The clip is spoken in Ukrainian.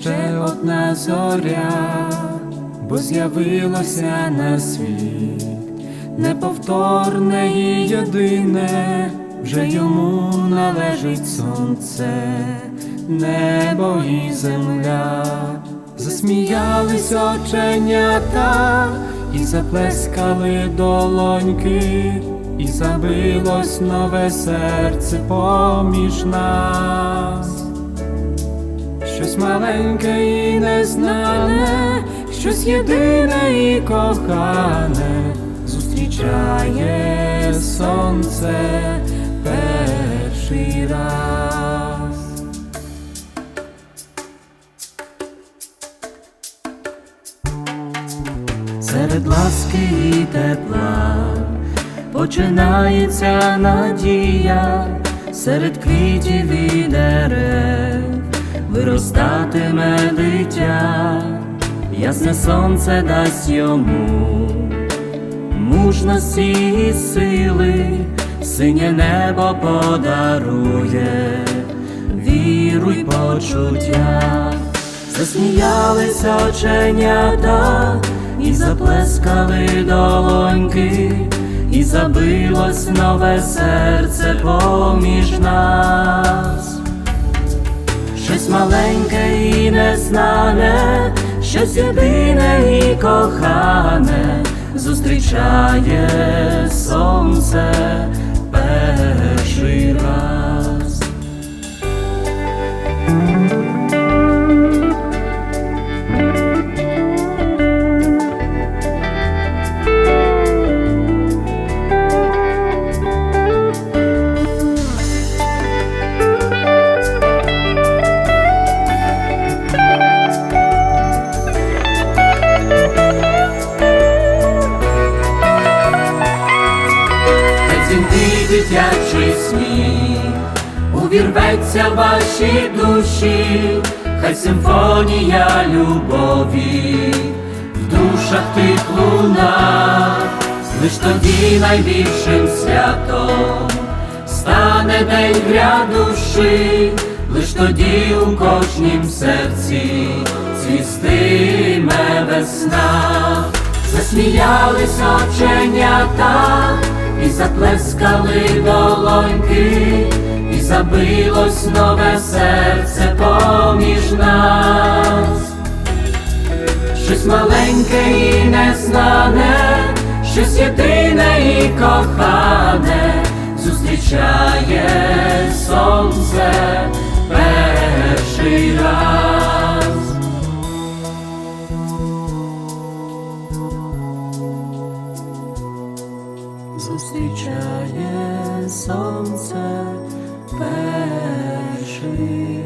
ще одна зоря, бо з'явилося на світ неповторне і єдине, вже йому належить сонце, небо і земля, засміялись оченята і заплескали долоньки, і забилось нове серце поміж нас. Щось маленьке і незнане, щось єдине і кохане, зустрічає сонце перший раз. Серед ласки і тепла починається надія, серед квітів і дерев виростатиме дитя, ясне сонце дасть йому мужності і сили, синє небо подарує, віру й почуття, засміялися оченята, і заплескали долоньки, і забилось нове серце поміж нас. Щось маленьке і незнане, щось єдине і кохане, зустрічає сонце перший раз. Увірветься ваші душі, хай симфонія любові в душах тих луна, лиш тоді найбільшим святом стане день грядущий, лиш тоді у кожнім серці цвістиме весна. Засміялись оченята, і заплескали долоньки, забилось нове серце поміж нас. Щось маленьке і незнане, щось єдине і кохане, зустрічає сонце перший раз. Зустрічає сонце перший